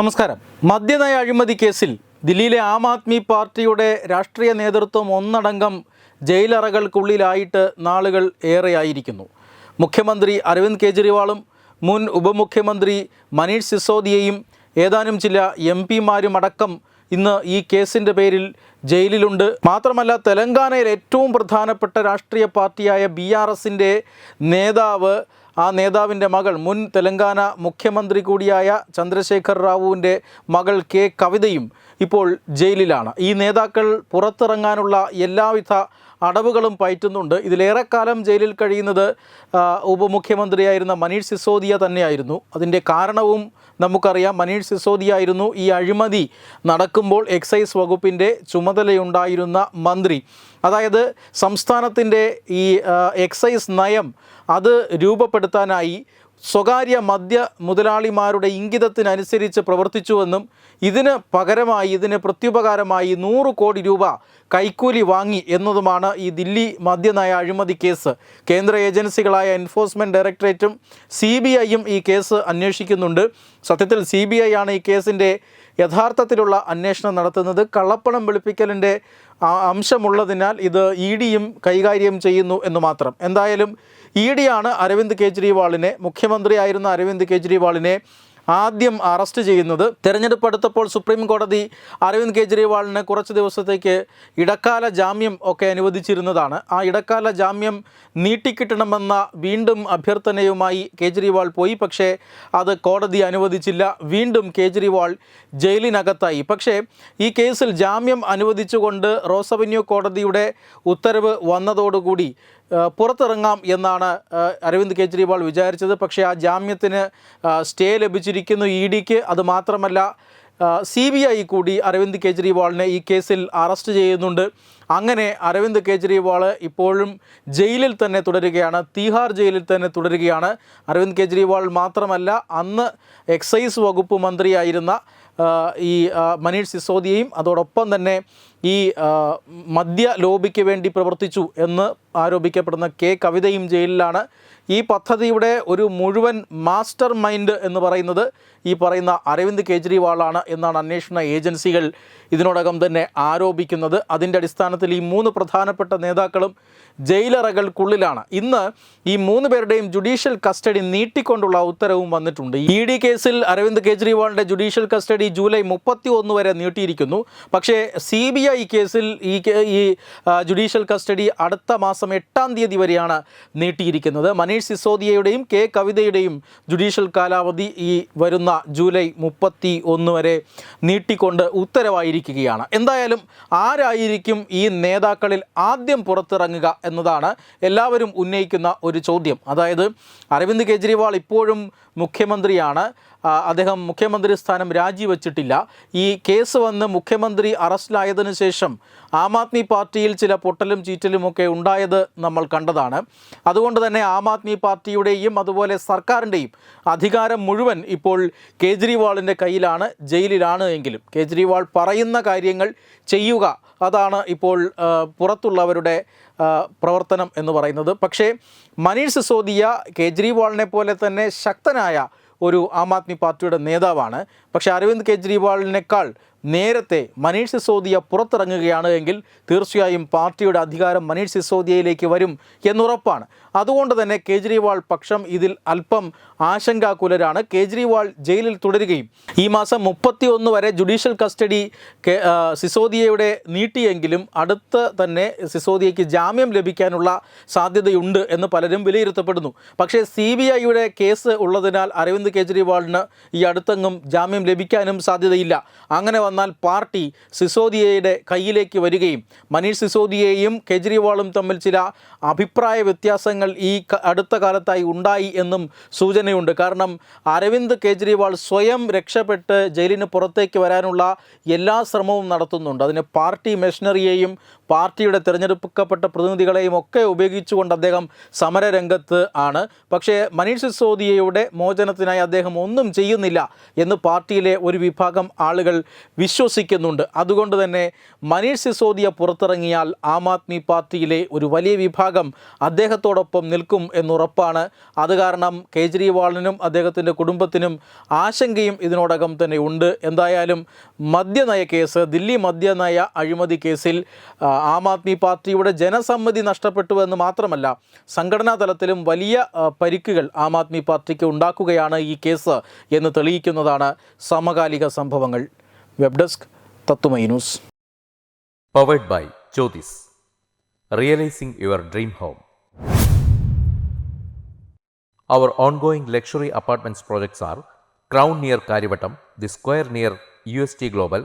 നമസ്കാരം. മദ്യനയ അഴിമതി കേസിൽ ദില്ലിയിലെ ആം ആദ്മി പാർട്ടിയുടെ രാഷ്ട്രീയ നേതൃത്വം ഒന്നടങ്കം ജയിലറകൾക്കുള്ളിലായിട്ട് നാളുകൾ ഏറെയായിരിക്കുന്നു. മുഖ്യമന്ത്രി അരവിന്ദ് കെജ്രിവാളും മുൻ ഉപമുഖ്യമന്ത്രി മനീഷ് സിസോദിയയും ഏതാനും ചില എം പിമാരും അടക്കം ഇന്ന് ഈ കേസിന്റെ പേരിൽ ജയിലിലുണ്ട്. മാത്രമല്ല തെലങ്കാനയിൽ ഏറ്റവും പ്രധാനപ്പെട്ട രാഷ്ട്രീയ പാർട്ടിയായ ബി ആർ എസിന്റെ നേതാവ് ആ നേതാവിന്റെ മകൾ മുൻ തെലങ്കാന മുഖ്യമന്ത്രി കൂടിയായ ചന്ദ്രശേഖർ റാവുവിന്റെ മകൾ കെ കവിതയും ഇപ്പോൾ ജയിലിലാണ്. ഈ നേതാക്കൾ പുറത്തിറങ്ങാനുള്ള എല്ലാവിധ അടവുകളും പയറ്റുന്നുണ്ട്. ഇതിലേറെക്കാലം ജയിലിൽ കഴിയുന്നത് ഉപമുഖ്യമന്ത്രിയായിരുന്ന മനീഷ് സിസോദിയ തന്നെയായിരുന്നു. അതിന്റെ കാരണവും നമുക്കറിയാം മനീഷ് സിസോദിയ ആയിരുന്നു ഈ അഴിമതി നടക്കുമ്പോൾ എക്സൈസ് വകുപ്പിന്റെ ചുമതലയുണ്ടായിരുന്ന മന്ത്രി. അതായത് സംസ്ഥാനത്തിന്റെ ഈ എക്സൈസ് നയം അത് രൂപപ്പെടുത്താനായി സ്വകാര്യ മദ്യ മുതലാളിമാരുടെ ഇംഗിതത്തിനനുസരിച്ച് പ്രവർത്തിച്ചുവെന്നും ഇതിന് പകരമായി ഇതിന് പ്രത്യുപകാരമായി നൂറ് കോടി രൂപ കൈക്കൂലി വാങ്ങി എന്നതുമാണ് ഈ ദില്ലി മദ്യനയ അഴിമതി കേസ്. കേന്ദ്ര ഏജൻസികളായ എൻഫോഴ്സ്മെന്റ് ഡയറക്ടറേറ്റും സി ബി ഐയും ഈ കേസ് അന്വേഷിക്കുന്നുണ്ട്. സത്യത്തിൽ സി ബി ഐ ആണ് ഈ കേസിന്റെ യഥാർത്ഥത്തിലുള്ള അന്വേഷണം നടത്തുന്നത്. കള്ളപ്പണം വെളുപ്പിക്കലിന്റെ അംശമുള്ളതിനാൽ ഇത് ഇ ഡിയും കൈകാര്യം ചെയ്യുന്നു എന്ന് മാത്രം. എന്തായാലും ഇ ഡിയാണ് അരവിന്ദ് കെജ്രിവാളിനെ മുഖ്യമന്ത്രിയായിരുന്ന അരവിന്ദ് കെജ്രിവാളിനെ ആദ്യം അറസ്റ്റ് ചെയ്യുന്നത്. തെരഞ്ഞെടുപ്പ് അടുത്തപ്പോൾ സുപ്രീം കോടതി അരവിന്ദ് കെജ്രിവാളിന് കുറച്ച് ദിവസത്തേക്ക് ഇടക്കാല ജാമ്യം ഒക്കെ അനുവദിച്ചിരുന്നതാണ്. ആ ഇടക്കാല ജാമ്യം നീട്ടിക്കിട്ടണമെന്ന വീണ്ടും അഭ്യർത്ഥനയുമായി കേജ്രിവാൾ പോയി. പക്ഷേ അത് കോടതി അനുവദിച്ചില്ല. വീണ്ടും കേജ്രിവാൾ ജയിലിനകത്തായി. പക്ഷേ ഈ കേസിൽ ജാമ്യം അനുവദിച്ചുകൊണ്ട് റോസവന്യൂ കോടതിയുടെ ഉത്തരവ് വന്നതോടുകൂടി പുറത്തിറങ്ങാം എന്നാണ് അരവിന്ദ് കെജ്രിവാൾ വിചാരിച്ചത്. പക്ഷേ ആ ജാമ്യത്തിന് സ്റ്റേ ലഭിച്ചിരിക്കുന്നു ഇ ഡിക്ക്. അതുമാത്രമല്ല സി ബി ഐ കൂടി അരവിന്ദ് കെജ്രിവാളിനെ ഈ കേസിൽ അറസ്റ്റ് ചെയ്യുന്നുണ്ട്. അങ്ങനെ അരവിന്ദ് കെജ്രിവാൾ ഇപ്പോഴും ജയിലിൽ തന്നെ തുടരുകയാണ്. തീഹാർ ജയിലിൽ തന്നെ തുടരുകയാണ്. അരവിന്ദ് കെജ്രിവാൾ മാത്രമല്ല അന്ന് എക്സൈസ് വകുപ്പ് മന്ത്രിയായിരുന്ന ഈ മനീഷ് സിസോദിയയും അതോടൊപ്പം തന്നെ ഈ മദ്യ ലോബിക്ക് വേണ്ടി പ്രവർത്തിച്ചു എന്ന് ആരോപിക്കപ്പെടുന്ന കെ കവിതയും ജയിലിലാണ്. ഈ പദ്ധതിയുടെ ഒരു മുഴുവൻ മാസ്റ്റർ മൈൻഡ് എന്ന് പറയുന്നത് ഈ പറയുന്ന അരവിന്ദ് കെജ്രിവാളാണ് എന്നാണ് അന്വേഷണ ഏജൻസികൾ ഇതിനോടകം തന്നെ ആരോപിക്കുന്നത്. അതിന്റെ അടിസ്ഥാനത്തിൽ ഈ മൂന്ന് പ്രധാനപ്പെട്ട നേതാക്കളും ജയിലറകൾക്കുള്ളിലാണ്. ഇന്ന് ഈ മൂന്ന് പേരുടെയും ജുഡീഷ്യൽ കസ്റ്റഡി നീട്ടിക്കൊണ്ടുള്ള ഉത്തരവും വന്നിട്ടുണ്ട്. ഇ ഡി കേസിൽ അരവിന്ദ് കെജ്രിവാളിന്റെ ജുഡീഷ്യൽ കസ്റ്റഡി ജൂലൈ മുപ്പത്തി ഒന്ന് വരെ നീട്ടിയിരിക്കുന്നു. പക്ഷേ സി ബി ഐ കേസിൽ ഈ ഈ ജുഡീഷ്യൽ കസ്റ്റഡി അടുത്ത മാസം എട്ടാം തീയതി വരെയാണ് നീട്ടിയിരിക്കുന്നത്. മനീഷ് സിസോദിയയുടെയും കെ കവിതയുടെയും ജുഡീഷ്യൽ കാലാവധി ഈ വരുന്ന ജൂലൈ മുപ്പത്തി ഒന്ന് വരെ നീട്ടിക്കൊണ്ട് ഉത്തരവായിരിക്കുകയാണ്. എന്തായാലും ആരായിരിക്കും ഈ നേതാക്കളിൽ ആദ്യം പുറത്തിറങ്ങുക എന്നതാണ് എല്ലാവരും ഉന്നയിക്കുന്ന ഒരു ചോദ്യം. അതായത് അരവിന്ദ് കെജ്രിവാൾ ഇപ്പോഴും മുഖ്യമന്ത്രിയാണ്. അദ്ദേഹം മുഖ്യമന്ത്രി സ്ഥാനം രാജിവെച്ചിട്ടില്ല. ഈ കേസ് വന്ന് മുഖ്യമന്ത്രി അറസ്റ്റിലായതിനു ശേഷം ആം ആദ്മി പാർട്ടിയിൽ ചില പൊട്ടലും ചീറ്റലുമൊക്കെ ഉണ്ടായത് നമ്മൾ കണ്ടതാണ്. അതുകൊണ്ട് തന്നെ ആം ആദ്മി പാർട്ടിയുടെയും അതുപോലെ സർക്കാരിന്റെയും അധികാരം മുഴുവൻ ഇപ്പോൾ കേജ്രിവാളിന്റെ കയ്യിലാണ് ജയിലിലാണ് എങ്കിലും. കേജ്രിവാൾ പറയുന്ന കാര്യങ്ങൾ ചെയ്യുക അതാണ് ഇപ്പോൾ പുറത്തുള്ളവരുടെ പ്രവർത്തനം എന്ന് പറയുന്നത്. പക്ഷേ മനീഷ് സിസോദിയ കേജ്രിവാളിനെ പോലെ തന്നെ ശക്തനായ ഒരു ആം ആദ്മി പാർട്ടിയുടെ നേതാവാണ്. പക്ഷേ അരവിന്ദ് കെജ്രിവാളിനേക്കാൾ നേരത്തെ മനീഷ് സിസോദിയ പുറത്തിറങ്ങുകയാണ് എങ്കിൽ തീർച്ചയായും പാർട്ടിയുടെ അധികാരം മനീഷ് സിസോദിയയിലേക്ക് വരും എന്നുറപ്പാണ്. അതുകൊണ്ട് തന്നെ കേജ്രിവാൾ പക്ഷം ഇതിൽ അല്പം ആശങ്കാകുലരാണ്. കേജ്രിവാൾ ജയിലിൽ തുടരുകയും ഈ മാസം മുപ്പത്തി ഒന്ന് വരെ ജുഡീഷ്യൽ കസ്റ്റഡി സിസോദിയയുടെ നീട്ടിയെങ്കിലും അടുത്ത് തന്നെ സിസോദിയയ്ക്ക് ജാമ്യം ലഭിക്കാനുള്ള സാധ്യതയുണ്ട് എന്ന് പലരും വിലയിരുത്തപ്പെടുന്നു. പക്ഷേ സി ബി ഐയുടെ കേസ് ഉള്ളതിനാൽ അരവിന്ദ് കേജ്രിവാളിന് ഈ അടുത്തെങ്ങും ജാമ്യം ലഭിക്കാനും സാധ്യതയില്ല. അങ്ങനെ വന്നാൽ പാർട്ടി സിസോദിയയുടെ കയ്യിലേക്ക് വരികയും മനീഷ് സിസോദിയയും കെജ്രിവാളും തമ്മിൽ ചില അഭിപ്രായ വ്യത്യാസങ്ങൾ ഈ അടുത്ത കാലത്തായി ഉണ്ടായി എന്നും സൂചനയുണ്ട്. കാരണം അരവിന്ദ് കെജ്രിവാൾ സ്വയം രക്ഷപ്പെട്ട് ജയിലിന് പുറത്തേക്ക് വരാനുള്ള എല്ലാ ശ്രമവും നടത്തുന്നുണ്ട്. അതിന് പാർട്ടി മെഷീനറിയെയും പാർട്ടിയുടെ തിരഞ്ഞെടുക്കപ്പെട്ട പ്രതിനിധികളെയും ഒക്കെ ഉപയോഗിച്ചുകൊണ്ട് അദ്ദേഹം സമരരംഗത്ത് ആണ്. പക്ഷേ മനീഷ് സിസോദിയയുടെ മോചനത്തിനായി അദ്ദേഹം ഒന്നും ചെയ്യുന്നില്ല എന്ന് പാർട്ടിയിലെ ഒരു വിഭാഗം ആളുകൾ വിശ്വസിക്കുന്നുണ്ട്. അതുകൊണ്ട് തന്നെ മനീഷ് സിസോദിയ പുറത്തിറങ്ങിയാൽ ആം ആദ്മി പാർട്ടിയിലെ ഒരു വലിയ വിഭാഗം അദ്ദേഹത്തോടൊപ്പം നിൽക്കും എന്നുറപ്പാണ്. അത് കാരണം കേജ്രിവാളിനും അദ്ദേഹത്തിന്റെ കുടുംബത്തിനും ആശങ്കയും ഇതിനോടകം തന്നെ ഉണ്ട്. എന്തായാലും മദ്യനയ കേസ് ദില്ലി മദ്യനയ അഴിമതി കേസിൽ ആ, ആദ്മി പാർട്ടിയുടെ ജനസമ്മതി നഷ്ടപ്പെട്ടു എന്ന് മാത്രമല്ല സംഘടനാ തലത്തിലും വലിയ പരിക്കുകൾ ആം ആദ്മി പാർട്ടിക്ക് ഉണ്ടാക്കുകയാണ് ഈ കേസ് എന്ന് തെളിയിക്കുന്നതാണ് സമകാലിക സംഭവങ്ങൾ. വെബ് ഡെസ്ക് തത്തുമൈ news. Powered by Jyothis realising your dream home our ongoing luxury apartments projects R crown near Kariavattom the square near U S T Crown